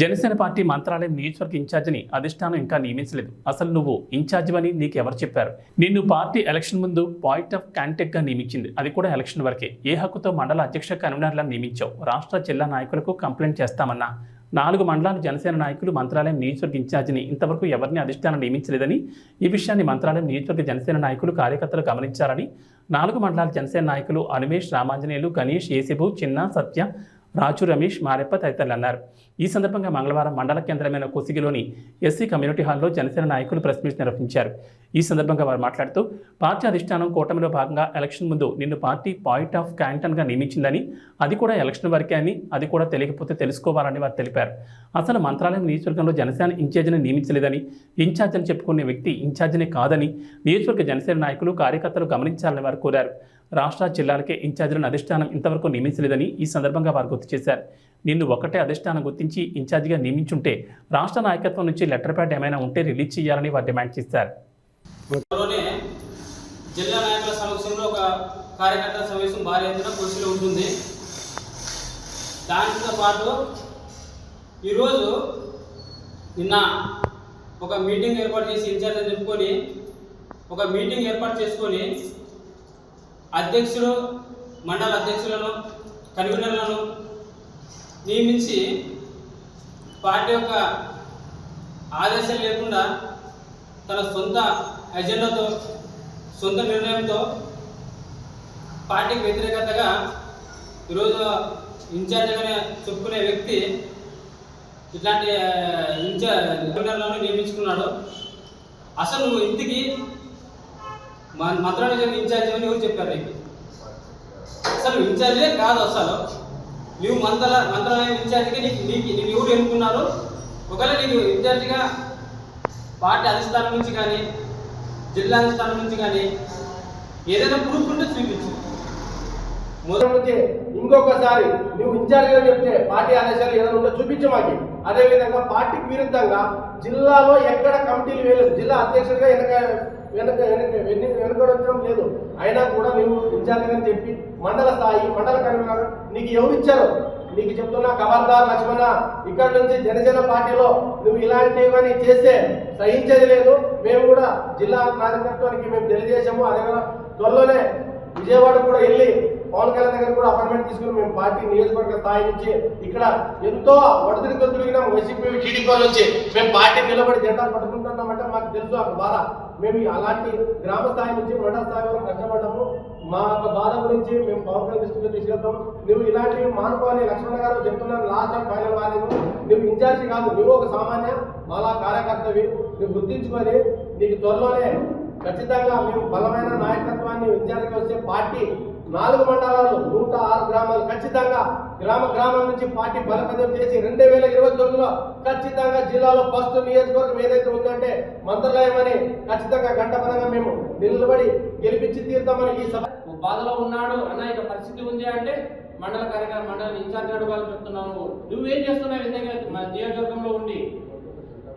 Janasena party Mantralayam నియోజకవర్గ ఇన్ఛార్జిని అధిష్టానం ఇంకా నియమించలేదు. అసలు నువ్వు ఇన్ఛార్జివని నీకు ఎవరు చెప్పారు? నిన్ను పార్టీ ఎలక్షన్ ముందు పాయింట్ ఆఫ్ కాంటాక్ట్గా నియమించింది. అది కూడా ఎలక్షన్ వరకే. ఏ హక్కుతో మండల అధ్యక్ష కన్వీనర్లను నియమించావు? రాష్ట్ర జిల్లా నాయకులకు కంప్లైంట్ చేస్తామన్నా? నాలుగు మండలాల జనసేన నాయకులు మంత్రాలయం నియోజకవర్గ ఇన్ఛార్జిని ఇంతవరకు ఎవరిని అధిష్టానం నియమించలేదని ఈ విషయాన్ని మంత్రాలయం నియోజకవర్గ జనసేన నాయకులు కార్యకర్తలు గమనించారని నాలుగు మండలాల జనసేన నాయకులు అనిమేష్ రామాంజనేయులు గణేష్ ఏసిబు చిన్న సత్య రాజు రమేష్ మారెప్ప తదితరులు అన్నారు. ఈ సందర్భంగా మంగళవారం మండల కేంద్రమైన కొసిగిలోని ఎస్సీ కమ్యూనిటీ హాల్లో జనసేన నాయకులు ప్రెస్ మీట్ నిర్వహించారు. ఈ సందర్భంగా వారు మాట్లాడుతూ పార్టీ అధిష్టానం కూటమిలో భాగంగా ఎలక్షన్ ముందు నిన్ను పార్టీ పాయింట్ ఆఫ్ క్యాంటన్గా నియమించిందని అది కూడా ఎలక్షన్ వరకే అని అది కూడా తెలియకపోతే తెలుసుకోవాలని వారు తెలిపారు. అసలు మంత్రాలయం నియోజకవర్గంలో జనసేన ఇన్ఛార్జిని నియమించలేదని ఇన్ఛార్జ్ అని చెప్పుకునే వ్యక్తి ఇన్ఛార్జినే కాదని నియోజకవర్గ జనసేన నాయకులు కార్యకర్తలు గమనించాలని వారు కోరారు. రాష్ట్ర జిల్లాలకే ఇన్ఛార్జీలను అధిష్టానం ఇంతవరకు నియమించలేదని ఈ సందర్భంగా వారు గుర్తు చేశారు. నిన్ను ఒకటే అధిష్టానం గుర్తించి ఇన్ఛార్జిగా నియమించుంటే రాష్ట్ర నాయకత్వం నుంచి లెటర్ ప్యాడ్ ఏమైనా ఉంటే రిలీజ్ చేయాలని వారు డిమాండ్ చేశారు. జిల్లా నాయకుల సమక్షంలో ఒక కార్యకర్తల సమావేశం భారీ ఎత్తున కృషిలో ఉంటుంది. దానితో పాటు ఈరోజు నిన్న ఒక మీటింగ్ ఏర్పాటు చేసి ఇన్ఛార్జ్ అని చెప్పుకొని ఒక మీటింగ్ ఏర్పాటు చేసుకొని అధ్యక్షులు మండల అధ్యక్షులను కన్వీనర్లను నియమించి పార్టీ యొక్క ఆదేశాలు లేకుండా తన సొంత ఎజెండాతో సొంత నిర్ణయంతో పార్టీకి వ్యతిరేకతగా ఈరోజు ఇన్ఛార్జిగానే చెప్పుకునే వ్యక్తి ఇట్లాంటి ఇన్ఛార్జ్ నియమించుకున్నాడు. అసలు నువ్వు ఇంటికి మంత్రాలయ ఇన్ఛార్జ్ అని ఎవరు చెప్పారు నీకు? అసలు ఇన్ఛార్జే కాదు అసలు. నువ్వు మంత్రాల మంత్రాలయం ఇన్ఛార్జ్గా నీకు నీకు నీకు ఎవరు ఎన్నుకున్నారు? ఒకవేళ నీకు ఇన్ఛార్జ్గా పార్టీ అధిష్టానం నుంచి కానీ జిల్లా అధిష్టానం నుంచి కానీ ఏదైనా ప్రూఫ్ ఉంటే చూపించు. మొదటి ఇంకొకసారి నువ్వు ఇన్ఛార్జ్గా చెప్తే పార్టీ ఆదేశాలు ఏదైనా ఉంటే చూపించు అదేవిధంగా పార్టీకి విరుద్ధంగా జిల్లాలో ఎక్కడ కమిటీలు వేయలేదు. జిల్లా అధ్యక్షుడిగా వెనక వెనక వెనక వెన్ని వెనుకడించడం లేదు. అయినా కూడా నువ్వు ఇన్ఛార్జిగా చెప్పి మండల స్థాయి మండల కన్వీనర్ నీకు ఎవరు ఇచ్చారు? నీకు చెప్తున్నా ఖబర్దార్ లక్ష్మణ ఇక్కడ నుంచి జనసేన పార్టీలో నువ్వు ఇలాంటివని చేస్తే సహించేది లేదు. మేము కూడా జిల్లా నాయకత్వానికి మేము తెలియజేసాము అదే త్వరలోనే విజయవాడ కూడా వెళ్ళి పవన్ కళ్యాణ్ దగ్గర కూడా అపాయింట్మెంట్ తీసుకుని మేము పార్టీ నియోజకవర్గ స్థాయి నుంచి ఇక్కడ ఎంతో ఒడిదిరితో తిరిగినాం వైసీపీ టీడీపీ నుంచి మేము పార్టీ నిలబడి జెండా పట్టుకుంటున్నామంటే మాకు తెలుసు ఆ బాధ. మేము అలాంటి గ్రామ స్థాయి నుంచి మండల స్థాయి వరకు కష్టపడ్డాము. మా యొక్క బాధ గురించి మేము పవన్ కళ్యాణ్ దృష్టిలో తీసుకెళ్తాం. నువ్వు ఇలాంటివి మానుకోవాలి లక్ష్మణ్ గారు చెప్తున్నాను లాస్ట్ అండ్ ఫైనల్ వార్నింగ్. నువ్వు ఇన్ఛార్జి కాదు నువ్వు ఒక సామాన్య మాలా కార్యకర్తవి. నువ్వు గుర్తించుకొని నీకు త్వరలోనే ఖచ్చితంగా మేము బలమైన నాయకత్వాన్ని విద్యార్థికి వచ్చే పార్టీ నాలుగు మండలాలు నూట ఆరు గ్రామాలు ఖచ్చితంగా గ్రామ గ్రామం నుంచి పార్టీ బలపదం చేసి రెండు వేల ఇరవై తొమ్మిదిలో ఖచ్చితంగా జిల్లాలో ఫస్ట్ నియోజకవర్గం ఏదైతే ఉందంటే మంత్రాలయమని ఖచ్చితంగా గంటపరంగా మేము నిలబడి గెలిపించి తీరుతామని ఈ సభ బాధలో ఉన్నాడు అన్న ఇక పరిస్థితి ఉంది అంటే మండల కార్యక్రమం మండల ఇన్ఛార్జ్ అడగాలని చెప్తున్నాను నువ్వు నువ్వేం చేస్తున్నావు ఎందుకంటే మన నియోజకవర్గంలో ఉండి.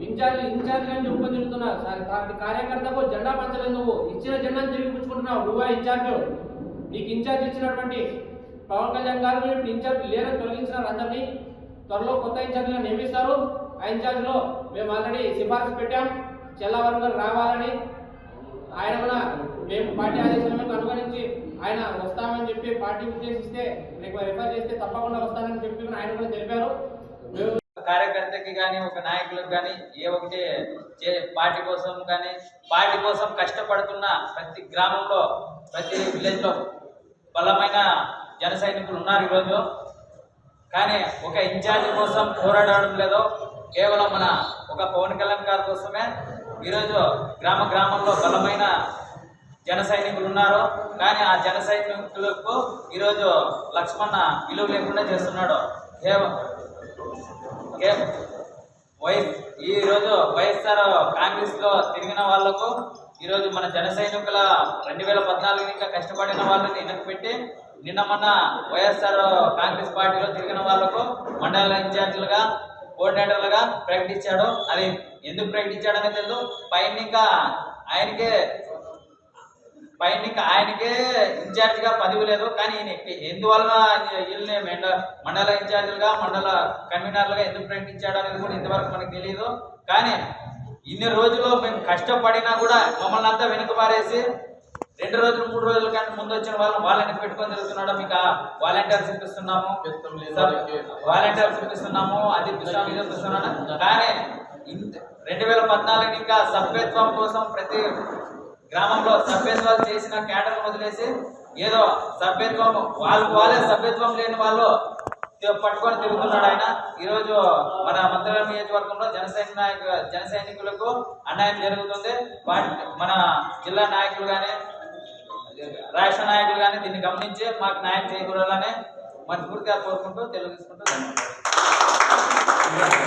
ఇన్ఛార్జ్ ఇన్ఛార్జ్ అని చెప్పుకొని తిరుగుతున్నావు కార్యకర్తకు జెండా పంచలేదు నువ్వు. ఇచ్చిన జెండాను తిరిగి పుచ్చుకుంటున్నావు. నువ్వా ఇన్ఛార్జ్? నీకు ఇన్ఛార్జ్ ఇచ్చినటువంటి పవన్ కళ్యాణ్ గారు మీరు ఇప్పుడు ఇన్ఛార్జ్ లేరని తొలగించినారు అందరినీ. త్వరలో కొత్త ఇన్ఛార్జ్లను నియమిస్తారు. ఆ ఇన్ఛార్జ్లో మేము ఆల్రెడీ సిఫార్సు పెట్టాం. చెల్లవరం గారు రావాలని ఆయన కూడా మేము పార్టీ ఆదేశాలను అనుగణించి ఆయన వస్తామని చెప్పి పార్టీ ఉద్దేశిస్తే మీకు రిఫర్ చేస్తే తప్పకుండా వస్తానని చెప్పి ఆయన కూడా తెలిపారు. మేము కార్యకర్తకి కానీ ఒక నాయకులకు కానీ ఏ ఒకటి చే- పార్టీ కోసం కానీ పార్టీ కోసం కష్టపడుతున్న ప్రతి గ్రామంలో ప్రతి విలేజ్లో బలమైన జన సైనికులు ఉన్నారు ఈరోజు. కానీ ఒక ఇన్ఛార్జ్ కోసం పోరాడడం లేదో కేవలం మన ఒక పవన్ కళ్యాణ్ గారి కోసమే ఈరోజు గ్రామ గ్రామంలో బలమైన జన సైనికులు ఉన్నారు. కానీ ఆ జన సైనికులకు ఈరోజు లక్ష్మణ విలువ లేకుండా చేస్తున్నాడు. కేవలం వైఎస్ ఈరోజు వైఎస్ఆర్ కాంగ్రెస్లో తిరిగిన వాళ్ళకు ఈరోజు మన జన సైనికుల రెండు వేల పద్నాలుగు ఇంకా కష్టపడిన వాళ్ళని వెనక్కి పెట్టి నిన్న మొన్న వైఎస్ఆర్ కాంగ్రెస్ పార్టీలో తిరిగిన వాళ్ళకు మండల ఇన్ఛార్జీలుగా కోఆర్డినేటర్లుగా ప్రకటించాడు. అది ఎందుకు ప్రకటించాడనే తెలియదు. పైన ఇంకా ఆయనకే పైన ఇంకా ఆయనకే ఇన్ఛార్జిగా పదవి లేదు. కానీ ఈయన ఎందువల్ల వీళ్ళని మండల ఇన్ఛార్జీలుగా మండల కన్వీనర్లుగా ఎందుకు ప్రకటించాడు అనేది కూడా ఇంతవరకు మనకు తెలియదు. కానీ ఇన్ని రోజులు మేము కష్టపడినా కూడా మమ్మల్ని అంతా వెనుకబారేసి రెండు రోజులు మూడు రోజుల కంటే ముందు వచ్చిన వాళ్ళని వాళ్ళని పెట్టుకొని తిరుగుతున్నాడు. మీకు వాలంటీర్స్ ఇప్పిస్తున్నాము వాలంటీర్స్ ఇప్పిస్తున్నాము అది ఇది ఇప్పిస్తున్నాను కానీ రెండు వేల పద్నాలుగు ఇంకా సభ్యత్వం కోసం ప్రతి గ్రామంలో సభ్యత్వాలు చేసిన కేడర్ వదిలేసి ఏదో సభ్యత్వం వాళ్ళు వాళ్ళే సభ్యత్వం లేని వాళ్ళు పట్టుకొని తిరుగుతున్నాడు ఆయన. ఈరోజు మన మంత్రిగారి నియోజకవర్గంలో జనసైనిక నాయక జన సైనికులకు అన్యాయం జరుగుతుంది. వాటి మన జిల్లా నాయకులు కానీ రాష్ట్ర నాయకులు కానీ దీన్ని గమనించి మాకు న్యాయం చేయకూడదని మనస్ఫూర్తిగా కోరుకుంటూ తెలుగుకుంటూ